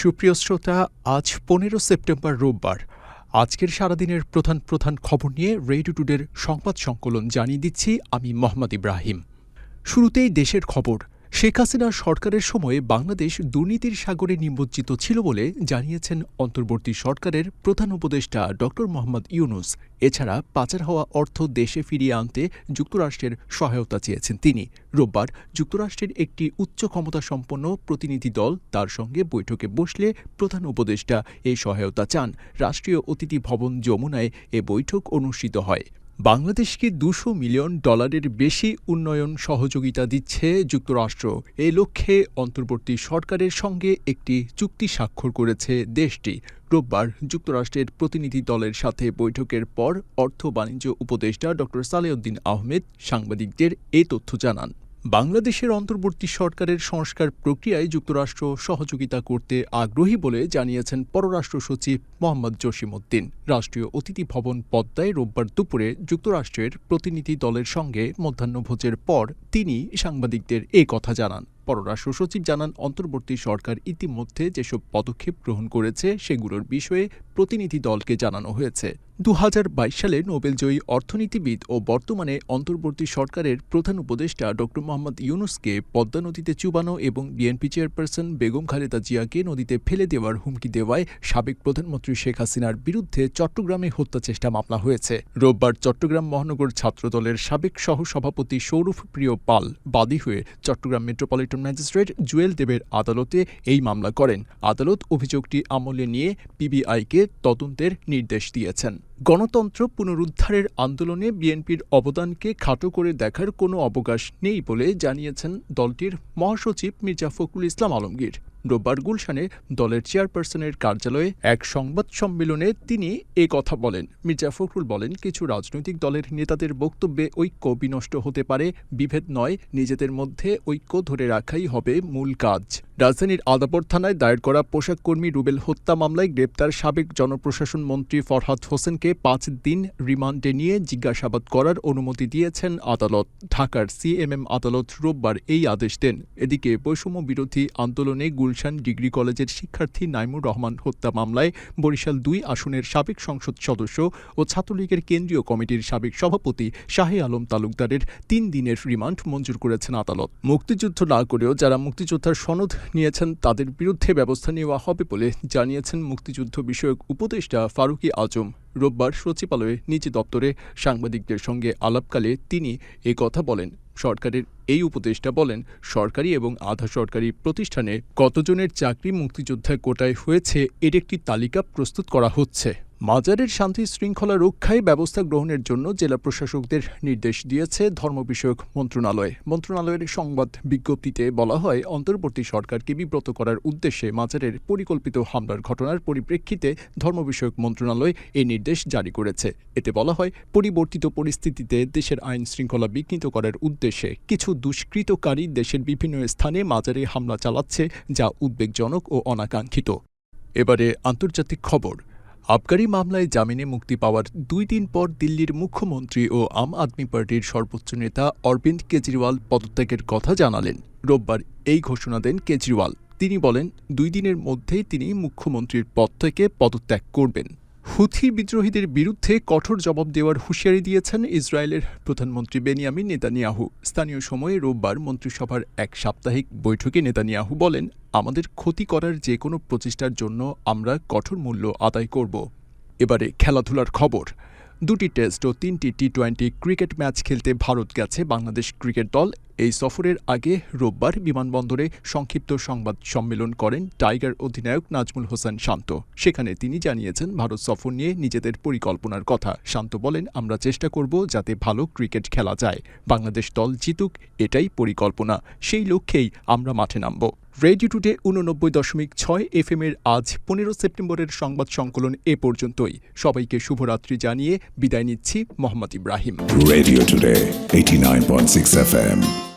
সুপ্রিয় শ্রোতা, আজ পনেরো সেপ্টেম্বর রোববার। আজকের সারাদিনের প্রধান প্রধান খবর নিয়ে রেডিও টুডের সংবাদ সংকলন জানিয়ে দিচ্ছি আমি মোহাম্মদ ইব্রাহিম। শুরুতেই দেশের খবর। শেখ হাসিনার সরকারের সময়ে বাংলাদেশ দুর্নীতির সাগরে নিমজ্জিত ছিল বলে জানিয়েছেন অন্তর্বর্তী সরকারের প্রধান উপদেষ্টা ড. মোহাম্মদ ইউনুস। এছাড়া পাচার হওয়া অর্থ দেশে ফিরিয়ে আনতে যুক্তরাষ্ট্রের সহায়তা চেয়েছেন তিনি। রোববার যুক্তরাষ্ট্রের একটি উচ্চ ক্ষমতাসম্পন্ন প্রতিনিধি দল তার সঙ্গে বৈঠকে বসলে প্রধান উপদেষ্টা এই সহায়তা চান। রাষ্ট্রীয় অতিথি ভবন যমুনায় এ বৈঠক অনুষ্ঠিত হয়। বাংলাদেশকে দুশো মিলিয়ন ডলারের বেশি উন্নয়ন সহযোগিতা দিচ্ছে যুক্তরাষ্ট্র। এ লক্ষ্যে অন্তর্বর্তী সরকারের সঙ্গে একটি চুক্তি স্বাক্ষর করেছে দেশটি। রোববার যুক্তরাষ্ট্রের প্রতিনিধি দলের সাথে বৈঠকের পর অর্থ বাণিজ্য উপদেষ্টা ড সালেউদ্দিন আহমেদ সাংবাদিকদের এ তথ্য জানান। বাংলাদেশের অন্তর্বর্তী সরকারের সংস্কার প্রক্রিয়ায় যুক্তরাষ্ট্র সহযোগিতা করতে আগ্রহী বলে জানিয়েছেন পররাষ্ট্র সচিব মোহাম্মদ জসিমউদ্দিন। রাষ্ট্রীয় অতিথি ভবন পদ্মায় রোববার দুপুরে যুক্তরাষ্ট্রের প্রতিনিধি দলের সঙ্গে মধ্যাহ্নভোজের পর তিনি সাংবাদিকদের এ কথা জানান। পররাষ্ট্র সচিব জানান, অন্তর্বর্তী সরকার ইতিমধ্যে যেসব পদক্ষেপ গ্রহণ করেছে, সেগুলোর বিষয়ে প্রতিনিধি দলকে জানানো হয়েছে। দু হাজার বাইশ সালে নোবেলজয়ী অর্থনীতিবিদ ও বর্তমানে অন্তর্বর্তী সরকারের প্রধান উপদেষ্টা ড. মোহাম্মদ ইউনুসকে পদ্মা নদীতে চুবানো এবং বিএনপি চেয়ারপারসন বেগম খালেদা জিয়াকে নদীতে ফেলে দেওয়ার হুমকি দেওয়ায় সাবেক প্রধানমন্ত্রী শেখ হাসিনার বিরুদ্ধে চট্টগ্রামে হত্যা চেষ্টা মামলা হয়েছে। রোববার চট্টগ্রাম মহানগর ছাত্রদলের সাবেক সহসভাপতি সৌরভ প্রিয় পাল বাদী হয়ে চট্টগ্রাম মেট্রোপলিটন ম্যাজিস্ট্রেট জুয়েল দেবের আদালতে এই মামলা করেন। আদালত অভিযোগটি আমলে নিয়ে পিবিআইকে তদন্তের নির্দেশ দিয়েছেন। গণতন্ত্র পুনরুদ্ধারের আন্দোলনে বিএনপির অবদানকে খাটো করে দেখার কোনো অবকাশ নেই বলে জানিয়েছেন দলটির মহাসচিব মির্জা ফখরুল ইসলাম আলমগীর। রোববার গুলশানে দলের চেয়ারপারসনের কার্যালয়ে এক সংবাদ সম্মেলনে তিনি এ কথা বলেন। মির্জা ফখরুল বলেন, কিছু রাজনৈতিক দলের নেতাদের বক্তব্যে ঐক্য বিনষ্ট হতে পারে, বিভেদ নয়, নিজেদের মধ্যে ঐক্য ধরে রাখাই হবে মূল কাজ। রাজধানীর আদাবর থানায় দায়ের করা পোশাক কর্মী রুবেল হত্যা মামলায় গ্রেপ্তার সাবেক জনপ্রশাসন মন্ত্রী ফরহাদ হোসেনকে পাঁচ দিন রিমান্ডে নিয়ে জিজ্ঞাসাবাদ করার অনুমতি দিয়েছেন আদালত। ঢাকার সিএমএম আদালত রোববার এই আদেশ দেন। এদিকে বৈষম্য বিরোধী আন্দোলনে গুলশান ডিগ্রি কলেজের শিক্ষার্থী নাইমুর রহমান হত্যা মামলায় বরিশাল দুই আসনের সাবেক সংসদ সদস্য ও ছাত্রলীগের কেন্দ্রীয় কমিটির সাবেক সভাপতি শাহে আলম তালুকদারের তিন দিনের রিমান্ড মঞ্জুর করেছেন আদালত। মুক্তিযুদ্ধ না করেও যারা মুক্তিযোদ্ধার সনদ নিয়েছেন, তাদের বিরুদ্ধে ব্যবস্থা নেওয়া হবে বলে জানিয়েছেন মুক্তিযুদ্ধ বিষয়ক উপদেষ্টা ফারুকি আজম। রোববার সচিবালয়ে নিজ দপ্তরে সাংবাদিকদের সঙ্গে আলাপকালে তিনি এ কথা বলেন। সরকারের এই উপদেষ্টা বলেন, সরকারি এবং আধা সরকারি প্রতিষ্ঠানে কতজনের চাকরি মুক্তিযোদ্ধা কোটায় হয়েছে, এর একটি তালিকা প্রস্তুত করা হচ্ছে। মাজারের শান্তি শৃঙ্খলা রক্ষায় ব্যবস্থা গ্রহণের জন্য জেলা প্রশাসকদের নির্দেশ দিয়েছে ধর্ম বিষয়ক মন্ত্রণালয়। মন্ত্রণালয়ের সংবাদ বিজ্ঞপ্তিতে বলা হয়, অন্তর্বর্তী সরকারকে বিব্রত করার উদ্দেশ্যে মাজারের পরিকল্পিত হামলার ঘটনার পরিপ্রেক্ষিতে ধর্ম বিষয়ক মন্ত্রণালয় এই নির্দেশ জারি করেছে। এতে বলা হয়, পরিবর্তিত পরিস্থিতিতে দেশের আইন শৃঙ্খলা বিঘ্নিত করার উদ্দেশ্যে কিছু দুষ্কৃতকারী দেশের বিভিন্ন স্থানে মাজারে হামলা চালাচ্ছে, যা উদ্বেগজনক ও অনাকাঙ্ক্ষিত। এবারে আন্তর্জাতিক খবর। আবগারি মামলায় জামিনে মুক্তি পাওয়ার দুই দিন পর দিল্লির মুখ্যমন্ত্রী ও আম আদমি পার্টির সর্বোচ্চ নেতা অরবিন্দ কেজরিওয়াল পদত্যাগের কথা জানালেন। রোববার এই ঘোষণা দেন কেজরিওয়াল। তিনি বলেন, দুই দিনের মধ্যেই তিনি মুখ্যমন্ত্রীর পদ থেকে পদত্যাগ করবেন। হুথি বিদ্রোহীদের বিরুদ্ধে কঠোর জবাব দেওয়ার হুঁশিয়ারি দিয়েছেন ইসরায়েলের প্রধানমন্ত্রী বেনিয়ামিন নেতানিয়াহু। স্থানীয় সময়ে রোববার মন্ত্রিসভার এক সাপ্তাহিক বৈঠকে নেতানিয়াহু বলেন, আমাদের ক্ষতি করার যে কোনো প্রচেষ্টার জন্য আমরা কঠোর মূল্য আদায় করব। এবারে খেলাধুলার খবর। দুটি টেস্ট ও তিনটি টি টোয়েন্টি ক্রিকেট ম্যাচ খেলতে ভারত গেছে বাংলাদেশ ক্রিকেট দল। এই সফরের আগে রোববার বিমানবন্দরে সংক্ষিপ্ত সংবাদ সম্মেলন করেন টাইগার অধিনায়ক নাজমুল হোসেন শান্ত। সেখানে তিনি জানিয়েছেন, ভারত সফর নিয়ে নিজেদের পরিকল্পনার কথা। শান্ত বলেন, আমরা চেষ্টা করব যাতে ভালো ক্রিকেট খেলা যায়। বাংলাদেশ দল জিতুক, এটাই পরিকল্পনা। সেই লক্ষ্যেই আমরা মাঠে নামব। রেডিও টুডে উননব্বই দশমিক ছয় এফ এর আজ পনেরো সেপ্টেম্বরের সংবাদ সংকলন এ পর্যন্তই সবাইকে শুভরাত্রি জানিয়ে বিদায় নিচ্ছি Mohammad Ibrahim Radio Today, 89.6 FM.